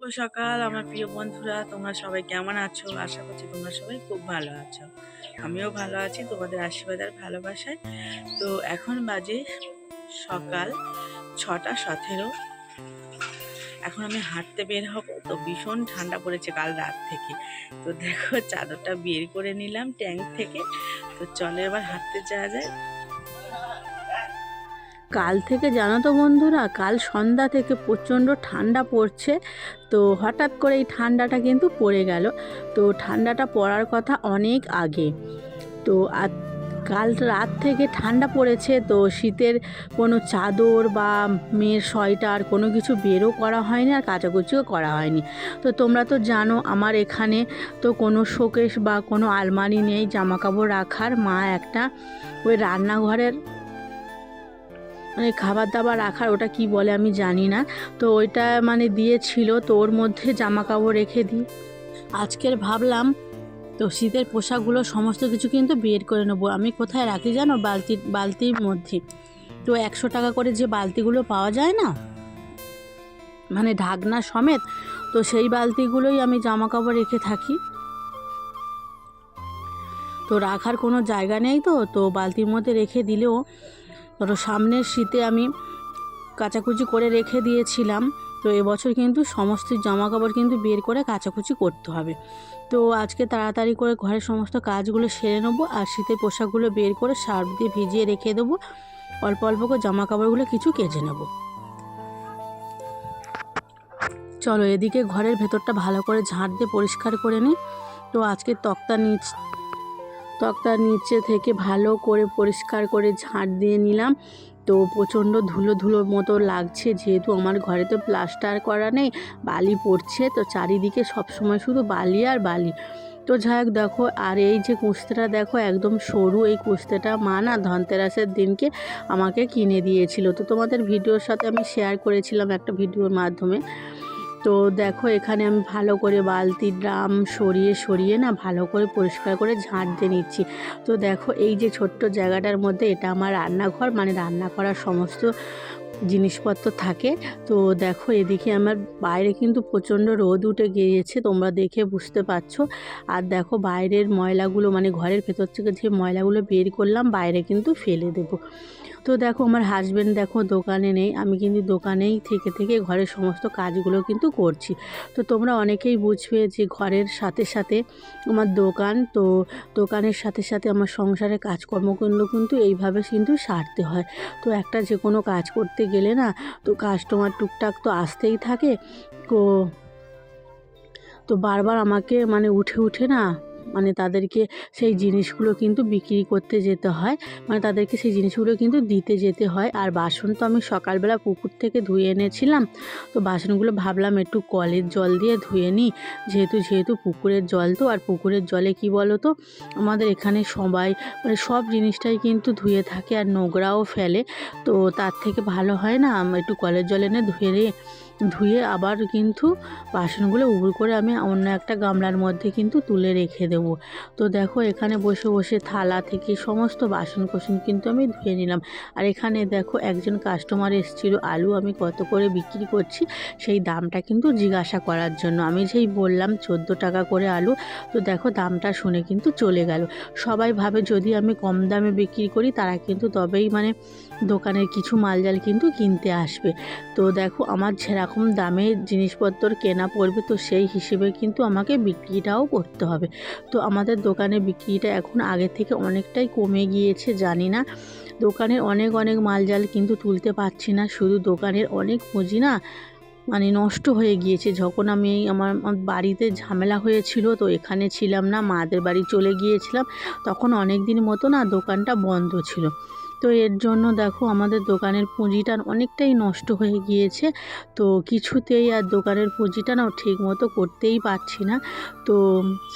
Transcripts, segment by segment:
শুভ সকাল আমার প্রিয় বন্ধুরা তোমরা সবাই কেমন আছো? আশা করছি তোমরা সবাই খুব ভালো আছো। আমিও ভালো আছি তোমাদের আশীর্বাদ আর ভালোবাসায়। তো এখন বাজে সকাল ছটা সতেরো। এখন আমি হাঁটতে বের হব তো ভীষণ ঠান্ডা পড়েছে কাল রাত থেকে। তো দেখো চাদরটা বের করে নিলাম ট্যাঙ্ক থেকে। তো চলো এবার হাঁটতে যাওয়া যায় কাল থেকে জানো তো বন্ধুরা, কাল সন্ধ্যা থেকে প্রচণ্ড ঠান্ডা পড়ছে, তো হঠাৎ করে এই ঠান্ডাটা কিন্তু পড়ে গেল। তো ঠান্ডাটা পড়ার কথা অনেক আগে। তো আর কাল রাত থেকে ঠান্ডা পড়েছে, তো শীতের কোনো চাদর বা মেয়ের সোয়েটার কোনো কিছু বেরও করা হয়নি আর কাচাকুচিও করা হয়নি। তো তোমরা তো জানো, আমার এখানে তো কোনো শোকেশ বা কোনো আলমারি নেই জামা কাপড় রাখার। মা একটা ওই রান্নাঘরের মানে খাবার দাবার রাখার ওটা কি বলে আমি জানি না। তো ওইটা মানে দিয়েছিল, তো ওর মধ্যে জামা কাপড় রেখে দিই। আজকের ভাবলাম তো শীতের পোশাকগুলো সমস্ত কিছু কিন্তু বের করে নেব। আমি কোথায় রাখি জানো? বালতি, বালতির মধ্যে। তো একশো টাকা করে যে বালতিগুলো পাওয়া যায় না? মানে ঢাকনা সমেত, তো সেই বালতিগুলোই আমি জামা কাপড় রেখে থাকি। তো রাখার কোনো জায়গা নেই তো? তো বালতির মধ্যে রেখে দিলেও ধরো সামনের শীতে আমি কাচাকুচি করে রেখে দিয়েছিলাম, তো এবছর কিন্তু সমস্ত জামা কাপড় কিন্তু বের করে কাচাকুচি করতে হবে। তো আজকে তাড়াতাড়ি করে ঘরের সমস্ত কাজগুলো সেরে নেব আর শীতের পোশাকগুলো বের করে সার্ফ দিয়ে ভিজিয়ে রেখে দেবো। অল্প অল্প করে জামা কাপড়গুলো কিছু কেজে নেব। চলো এদিকে ঘরের ভেতরটা ভালো করে ঝাঁট দিয়ে পরিষ্কার করে নিই। তো আজকে তক্তা নিচ তক্তার নিচে থেকে ভালো করে পরিষ্কার করে ঝাঁট দিয়ে নিলাম। তো প্রচণ্ড ধুলো ধুলোর মতো লাগছে, যেহেতু আমার ঘরে তো প্লাস্টার করা নেই, বালি পড়ছে। তো চারিদিকে সবসময় শুধু বালি আর বালি। তো যাই হোক, দেখো, আর এই যে কুস্তেটা, দেখো, একদম সরু এই কুস্তেটা মা না ধনতেরাসের দিনকে আমাকে কিনে দিয়েছিল। তো তোমাদের ভিডিওর সাথে আমি শেয়ার করেছিলাম একটা ভিডিওর মাধ্যমে। তো দেখো এখানে আমি ভালো করে বালতি, ড্রাম সরিয়ে সরিয়ে না ভালো করে পরিষ্কার করে ঝাঁট দিয়ে নিচ্ছি। তো দেখো এই যে ছোট্ট জায়গাটার মধ্যে এটা আমার রান্নাঘর মানে রান্না করার সমস্ত জিনিসপত্র থাকে। তো দেখো এদিকে আমার বাইরে কিন্তু প্রচণ্ড রোদ উঠে গিয়েছে, তোমরা দেখে বুঝতে পারছ। আর দেখো বাইরের ময়লাগুলো মানে ঘরের ভেতর থেকে যে ময়লাগুলো বের করলাম, বাইরে কিন্তু ফেলে দেবো। তো দেখো আমার হাজব্যান্ড দেখো দোকানে নেই, আমি কিন্তু দোকানেই থেকে থেকে ঘরের সমস্ত কাজগুলো কিন্তু করছি। তো তোমরা অনেকেই বুঝবে যে ঘরের সাথে সাথে আমার দোকান, তো দোকানের সাথে সাথে আমার সংসারের কাজকর্মগুলো কিন্তু এইভাবে কিন্তু সারতে হয়। তো একটা যে কোনো কাজ করতে গেলে না, তো কাস্টমার টুকটাক তো আসতেই থাকে। তো তো বারবার আমাকে মানে উঠে উঠে না মানে তাদেরকে সেই জিনিসগুলো কিন্তু বিক্রি করতে যেতে হয়। মানে তাদেরকে সেই জিনিসগুলো কিন্তু দিতে যেতে হয়। আর বাসন তো আমি সকালবেলা পুকুর থেকে ধুয়ে এনেছিলাম। তো বাসনগুলো ভাবলাম একটু কলের জল দিয়ে ধুয়ে নিই। যেহেতু যেহেতু পুকুরের জল তো, আর পুকুরের জলে কি বলো তো আমাদের এখানে সবাই মানে সব জিনিসটাই কিন্তু ধুয়ে থাকে আর নোংরাও ফেলে। তো তার থেকে ভালো হয় না, একটু কলের জল এনে ধুয়ে ধুয়ে আবার কিন্তু বাসনগুলো উবুর করে আমি অন্য একটা গামলার মধ্যে কিন্তু তুলে রেখে দেবো। তো দেখো এখানে বসে বসে থালা থেকে সমস্ত বাসন কোসন কিন্তু আমি ধুয়ে নিলাম। আর এখানে দেখো একজন কাস্টমার এসেছিল, আলু আমি কত করে বিক্রি করছি সেই দামটা কিন্তু জিজ্ঞাসা করার জন্য। আমি যেই বললাম চোদ্দ টাকা করে আলু, তো দেখো দামটা শুনে কিন্তু চলে গেল। সবাই ভাবে যদি আমি কম দামে বিক্রি করি তারা কিন্তু তবেই মানে দোকানের কিছু মালজাল কিন্তু কিনতে আসবে। তো দেখো, আমার যেরকম দামে জিনিসপত্র কেনা পড়বে, তো সেই হিসেবে কিন্তু আমাকে বিক্রিটাও করতে হবে। তো আমাদের দোকানে বিক্রিটা এখন আগের থেকে অনেকটাই কমে গিয়েছে, জানি না। দোকানের অনেক অনেক মালজাল কিন্তু তুলতে পারছি না, শুধু দোকানের অনেক পুঁজি না মানে নষ্ট হয়ে গিয়েছে। যখন আমি আমার বাড়িতে ঝামেলা হয়েছিল, তো এখানে ছিলাম না, মাদের বাড়ি চলে গিয়েছিলাম, তখন অনেক দিন মতো না দোকানটা বন্ধ ছিল। তো এর জন্য দেখো আমাদের দোকানের পুঁজিটা অনেকটাই নষ্ট হয়ে গিয়েছে। তো কিছুতেই আর দোকানের পুঁজিটা না ঠিক মতো করতেই পারছি না। তো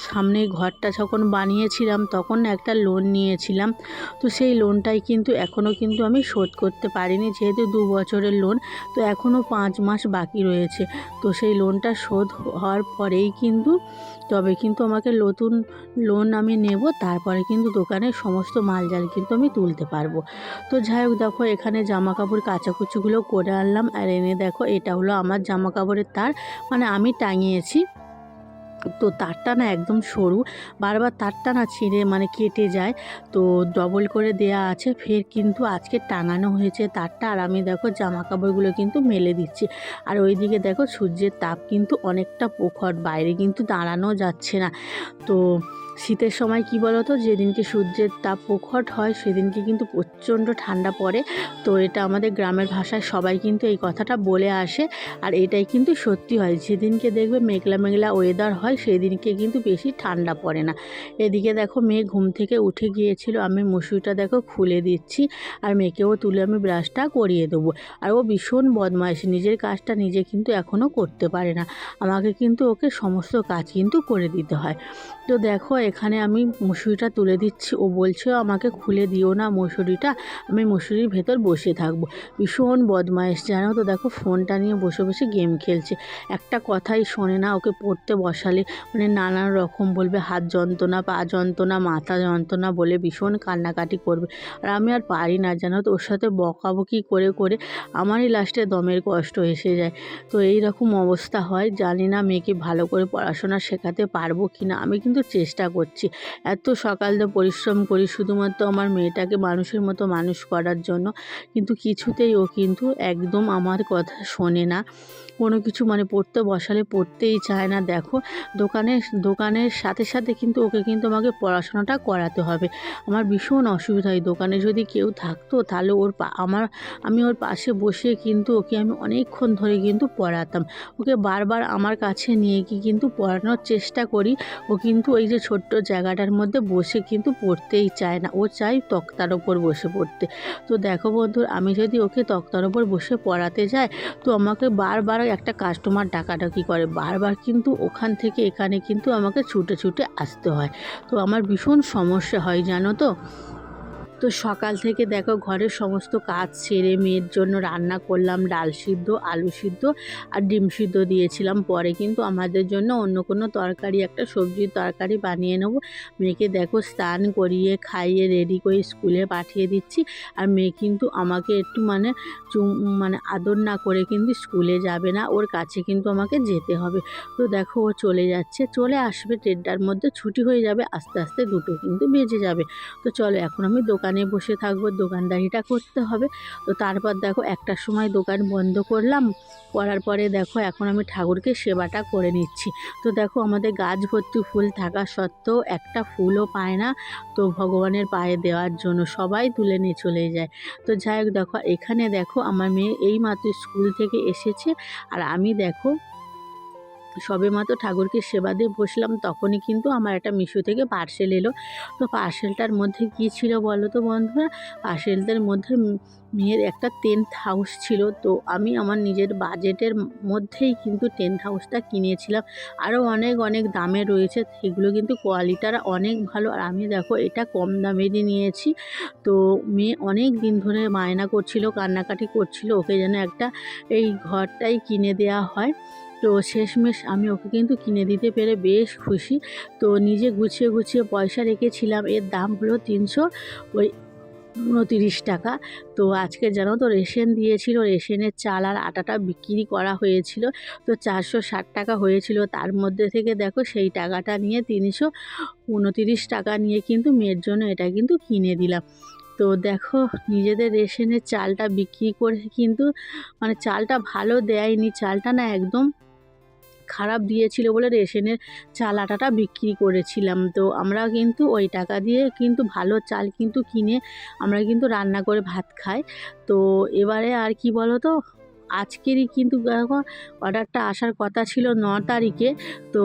সামনে ঘরটা যখন বানিয়েছিলাম তখন একটা লোন নিয়েছিলাম। তো সেই লোনটাই কিন্তু এখনও কিন্তু আমি শোধ করতে পারিনি যেহেতু দু বছরের লোন তো এখনও পাঁচ মাস বাকি রয়েছে। তো সেই লোনটা শোধ হওয়ার পরেই কিন্তু, তবে কিন্তু আমাকে নতুন লোন আমি নেব। তারপরে কিন্তু দোকানের সমস্ত মালজাল কিন্তু আমি তুলতে পারব। তো যাই হোক, দেখো, এখানে জামা কাপড় কাচাকুচিগুলো করে আনলাম। আর এনে দেখো, এটা হলো আমার জামা কাপড়ের তার। মানে আমি টাঙিয়েছি। তো তারটা না একদম সরু। বারবার তারটা না ছিঁড়ে মানে কেটে যায়। তো ডবল করে দেয়া আছে। ফের কিন্তু আজকে টাঙানো হয়েছে তারটা। আর আমি দেখো জামা কাপড়গুলো কিন্তু মেলে দিচ্ছি। আর ওইদিকে দেখো, সূর্যের তাপ কিন্তু অনেকটা প্রখর। বাইরে কিন্তু দাঁড়ানো যাচ্ছে না। তো শীতের সময় কি বলো তো যেদিনকে সূর্যের তাপ প্রখট হয়, সেদিনকে কিন্তু প্রচণ্ড ঠান্ডা পড়ে। তো এটা আমাদের গ্রামের ভাষায় সবাই কিন্তু এই কথাটা বলে আসে। আর এটাই কিন্তু সত্যি হয়, যেদিনকে দেখবে মেঘলা মেঘলা ওয়েদার হয়, সেদিনকে কিন্তু বেশি ঠান্ডা পড়ে না। এদিকে দেখো মেয়ে ঘুম থেকে উঠে গিয়েছিল, আমি মুসুরিটা দেখো খুলে দিচ্ছি, আর মেয়েকেও তুলে আমি ব্রাশটা করিয়ে দেবো। আর ও ভীষণ বদমাইশ, নিজের কাজটা নিজে কিন্তু এখনও করতে পারে না। আমাকে কিন্তু ওকে সমস্ত কাজ কিন্তু করে দিতে হয়। তো দেখো, এখানে আমি মুসুরিটা তুলে দিচ্ছি। ও বলছে, আমাকে খুলে দিও না মুসুরিটা, আমি মুসুরির ভেতর বসে থাকব। ভীষণ বদমাইশ, জানো তো? দেখো, ফোনটা নিয়ে বসে বসে গেম খেলছে। একটা কথাই শোনে না ওকে পড়তে বসালে। মানে নানান রকম বলবে, হাত যন্ত্রণা, পা যন্ত্রণা, মাথা যন্ত্রণা বলে ভীষণ কান্নাকাটি করবে। আর আমি আর পারি না, জানো তো? ওর সাথে বকাবকি করে করে আমারই লাস্টে দমের কষ্ট এসে যায়। তো এই রকম অবস্থা হয়। জানি না মেয়েকে ভালো করে পড়াশোনা শেখাতে পারব কি না আমি কিন্তু চেষ্টা করছি। এত সকাল দিয়ে পরিশ্রম করি শুধুমাত্র আমার মেয়েটাকে মানুষের মতো মানুষ করার জন্য। কিন্তু কিছুতেই ও কিন্তু একদম আমার কথা শোনে না। কোনো কিছু মানে পড়তে, বসালে পড়তেই চায় না। দেখো, দোকানের দোকানের সাথে সাথে কিন্তু ওকে কিন্তু আমাকে পড়াশোনাটা করাতে হবে। আমার ভীষণ অসুবিধা হয়। দোকানে যদি কেউ থাকতো, তাহলে ওর আমার, আমি ওর পাশে বসে কিন্তু ওকে আমি অনেকক্ষণ ধরে কিন্তু পড়াতাম। ওকে বারবার আমার কাছে নিয়ে গিয়ে কিন্তু পড়ানোর চেষ্টা করি। ও কিন্তু ওই যে ছোট্ট জায়গাটার মধ্যে বসে কিন্তু পড়তেই চায় না। ও চাই তক্তার ওপর বসে পড়তে। তো দেখো বন্ধুর, আমি যদি ওকে তক্তার ওপর বসে পড়াতে যাই, তো আমাকে বারবার একটা কাস্টমার ডাকাডাকি করে। বারবার কিন্তু ওখান থেকে এখানে কিন্তু আমাকে ছুটে ছুটে আসতে হয়। তো আমার ভীষণ সমস্যা হয়, জানো তো? তো সকাল থেকে দেখো ঘরের সমস্ত কাজ সেরে মেয়ের জন্য রান্না করলাম, ডাল সিদ্ধ, আলু সিদ্ধ আর ডিম সিদ্ধ দিয়েছিলাম। পরে কিন্তু আমাদের জন্য অন্য কোনো তরকারি, একটা সবজির তরকারি বানিয়ে নেব। মেয়েকে দেখো স্নান করিয়ে, খাইয়ে রেডি করে স্কুলে পাঠিয়ে দিচ্ছি। আর মেয়ে কিন্তু আমাকে একটু মানে মানে আদর না করে কিন্তু স্কুলে যাবে না, ওর কাছে কিন্তু আমাকে যেতে হবে। তো দেখো ও চলে যাচ্ছে, চলে আসবে দেড়টার মধ্যে, ছুটি হয়ে যাবে, আস্তে আস্তে দুটো কিন্তু বেজে যাবে। তো চলো এখন আমি দোকানে বসে থাকব, দোকানদারিটা করতে হবে। তো তারপর দেখো একটার সময় দোকান বন্ধ করলাম, করার পরে দেখো এখন আমি ঠাকুরকে সেবাটা করে নিচ্ছি। তো দেখো আমাদের গাছ ভর্তি ফুল থাকা সত্ত্বেও একটা ফুলও পায় না, তো ভগবানের পায়ে দেওয়ার জন্য সবাই তুলে নিয়ে চলে যায়। তো যাই হোক দেখো, এখানে দেখো আমার মেয়ে এই মাত্র স্কুল থেকে এসেছে, আর আমি দেখো সবে মাত্র ঠাকুরকে সেবা দিয়ে বসলাম, তখনই কিন্তু আমার একটা মিশো থেকে পার্সেল এলো। তো পার্সেলটার মধ্যে কী ছিল বলো তো বন্ধুরা? পার্সেলটার মধ্যে মেয়ের একটা টেন্ট হাউস ছিল। তো আমি আমার নিজের বাজেটের মধ্যেই কিন্তু টেন্ট হাউসটা কিনেছিলাম। আরও অনেক অনেক দামে রয়েছে। সেগুলো কিন্তু কোয়ালিটিটা অনেক ভালো। আর আমি দেখো, এটা কম দামেরই নিয়েছি। তো মেয়ে অনেক দিন ধরে মায়না করছিল, কান্নাকাটি করছিল। ওকে যেন একটা এই ঘরটাই কিনে দেওয়া হয়। তো শেষমেশ আমি ওকে কিন্তু কিনে দিতে পেরে বেশ খুশি। তো নিজে গুছিয়ে গুছিয়ে পয়সা রেখেছিলাম। এর দাম হলো তিনশো ওই উনতিরিশ টাকা। তো আজকে জানো তো রেশন দিয়েছিল। রেশনের চাল আর আটাটা বিক্রি করা হয়েছিল। তো চারশো ষাট টাকা হয়েছিল। তার মধ্যে থেকে দেখো সেই টাকাটা নিয়ে তিনশো উনতিরিশ টাকা নিয়ে কিন্তু মেয়ের জন্য এটা কিন্তু কিনে দিলাম। তো দেখো নিজেদের রেশনের চালটা বিক্রি করে কিন্তু মানে চালটা ভালো দেয়নি। চালটা না একদম খারাপ দিয়েছিল বলে রেশনের চাল আটাটা বিক্রি করেছিলাম। তো আমরা কিন্তু ওই টাকা দিয়ে কিন্তু ভালো চাল কিন্তু কিনে আমরা কিন্তু রান্না করে ভাত খাই। তো এবারে আর কি বলো তো আজকেরই কিন্তু দেখো, অর্ডারটা আসার কথা ছিল ন তারিখে। তো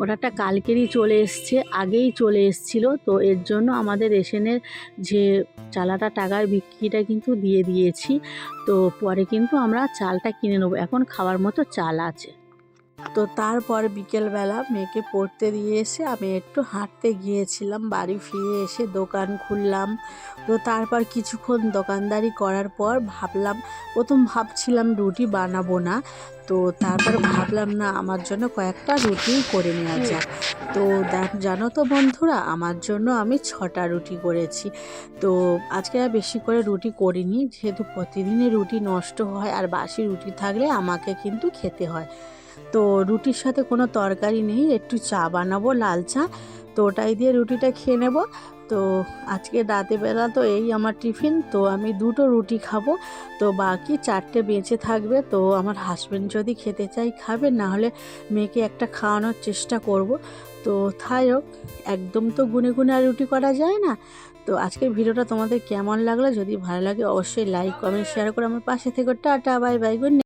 অর্ডারটা কালকেরই চলে এসছে, আগেই চলে এসছিলো। তো এর জন্য আমাদের রেশনের যে চালাটা টাকার বিক্রিটা কিন্তু দিয়ে দিয়েছি। তো পরে কিন্তু আমরা চালটা কিনে নেব। এখন খাওয়ার মতো চাল আছে। তো তারপর বিকেলবেলা মেয়েকে পড়তে দিয়ে এসে আমি একটু হাঁটতে গিয়েছিলাম, বাড়ি ফিরে এসে দোকান খুললাম। তো তারপর কিছুক্ষণ দোকানদারি করার পর ভাবলাম, প্রথম ভাবছিলাম রুটি বানাবো না। তো তারপর ভাবলাম, না, আমার জন্য কয়েকটা রুটি করে নেওয়া যাক। তো জানো তো বন্ধুরা, আমার জন্য আমি ছটা রুটি করেছি। তো আজকে আর বেশি করে রুটি করিনি, যেহেতু প্রতিদিনে রুটি নষ্ট হয় আর বাসি রুটি থাকলে আমাকে কিন্তু খেতে হয়। তো রুটির সাথে কোনো তরকারি নেই, একটু চা বানাবো, লাল চা। তো ওটাই দিয়ে রুটিটা খেয়ে নেব। তো আজকে রাতেবেলা তো এই আমার টিফিন, তো আমি দুটো রুটি খাব। তো বাকি চারটে বেঁচে থাকবে, তো আমার হাজব্যান্ড যদি খেতে চাই খাবে না হলে মেয়েকে একটা খাওয়ানোর চেষ্টা করব। তো তাই হোক, একদম তো গুনে গুনে আর রুটি করা যায় না। তো আজকের ভিডিওটা তোমাদের কেমন লাগল? যদি ভালো লাগে, অবশ্যই লাইক কমেন্ট শেয়ার করে আমার পাশে থেকে। Tata bye bye good